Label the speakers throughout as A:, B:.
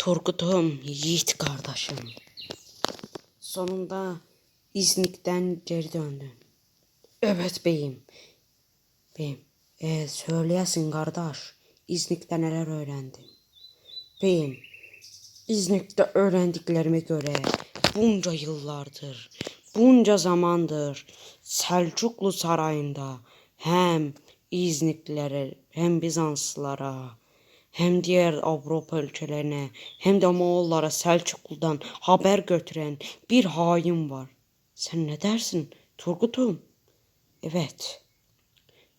A: Turgut'um, Yiğit kardeşim. Sonunda İznik'ten geri döndün. Evet beyim. Beyim, e, söyleyesin kardeş. İznik'te neler öğrendin? Beyim, İznik'te öğrendiklerime göre bunca yıllardır, bunca zamandır Selçuklu sarayında hem İzniklilere hem Bizanslılara hem diğer Avrupa ülkelerine hem de Moğollara Selçuklu'dan haber götüren bir hain var. Sen ne dersin Turgut'um? Evet.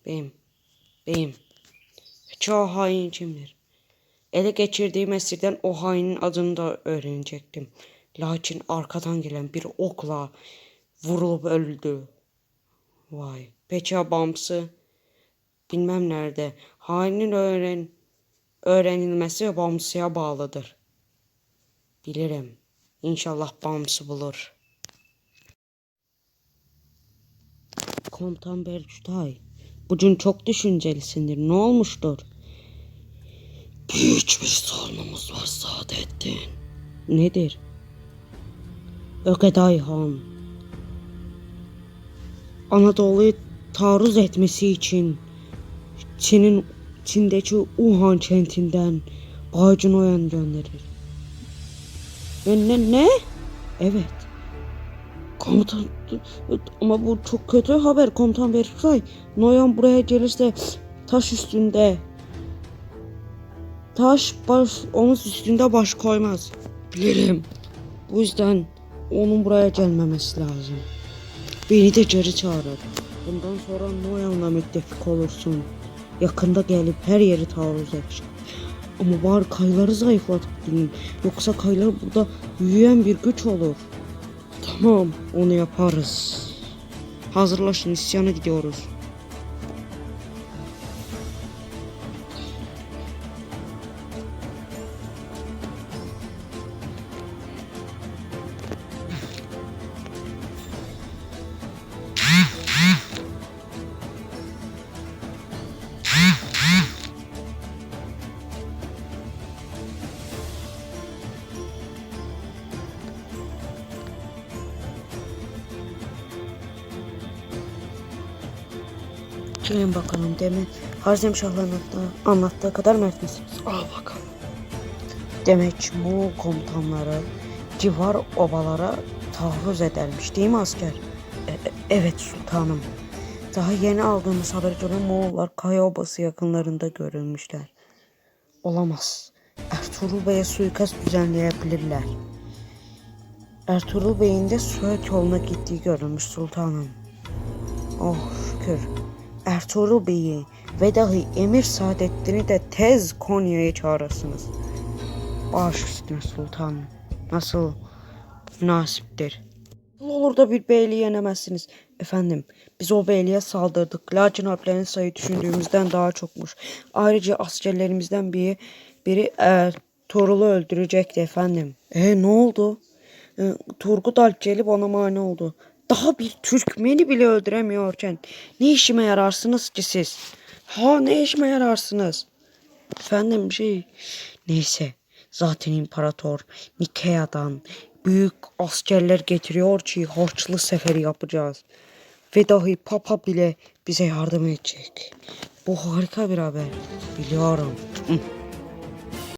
A: Beyim, beyim. O hain kimdir? Ele geçirdiğim esirden o hainin adını da öğrenecektim. Lakin arkadan gelen bir okla vurulup öldü. Vay. Peki ya Bamsı? Bilmem nerede. Hainin öğren öğrenilmesi Bamsı'ya bağlıdır. Bilirim. İnşallah Bamsı bulur. Komutan Berçtay, bugün çok düşüncelisindir. Ne olmuştur? Büyük bir sorunumuz var Saadettin. Nedir? Ögeday Han. Anadolu'yu taarruz etmesi için Çin'in Çin'deki Wuhan kentinden Bacın Oyan gönderir. Ne, ne, ne? Evet. Komutan ama bu çok kötü haber komutan Berkay. Noyan buraya gelirse taş üstünde taş baş omuz üstünde baş koymaz. Bilirim. Bu yüzden onun buraya gelmemesi lazım. Beni de geri çağırır. Bundan sonra Noyan'la müttefik olursun. Yakında gelip her yeri taarruz edecek. Ama bari kayları zayıflatıp bilin. Yoksa kaylar burada büyüyen bir güç olur. Tamam onu yaparız. Hazırlaşın isyana gidiyoruz. Gelin bakalım demin Harzem Şah'la anlattığı, kadar mert misiniz? Al bakalım. Demek Moğol komutanları civar obalara taarruz edermiş değil mi asker? E- e- evet sultanım. Daha yeni aldığımız habere göre Moğollar Kaya Obası yakınlarında görülmüşler. Olamaz. Ertuğrul Bey'e suikast düzenleyebilirler. Ertuğrul Bey'in de Söğüt yoluna gittiği görülmüş sultanım. Oh şükür. Ertuğrul Bey'i ve dahi Emir Saadettin'i de tez Konya'ya çağırırsınız. Baş üstüne sultanım. Nasıl münasiptir. Olur da bir beyliği yenemezsiniz. Efendim biz o beyliğe saldırdık. Lakin harplerin sayı düşündüğümüzden daha çokmuş. Ayrıca askerlerimizden biri, biri Ertuğrul'u öldürecekti efendim. E ne oldu? E, Turgut Alp gelip ona mani oldu. Daha bir Türkmeni bile öldüremiyorken ne işime yararsınız ki siz? Ha ne işime yararsınız? Efendim şey neyse zaten imparator Nikea'dan büyük askerler getiriyor ki Haçlı seferi yapacağız. Ve dahi Papa bile bize yardım edecek. Bu harika bir haber. Biliyorum. Hı.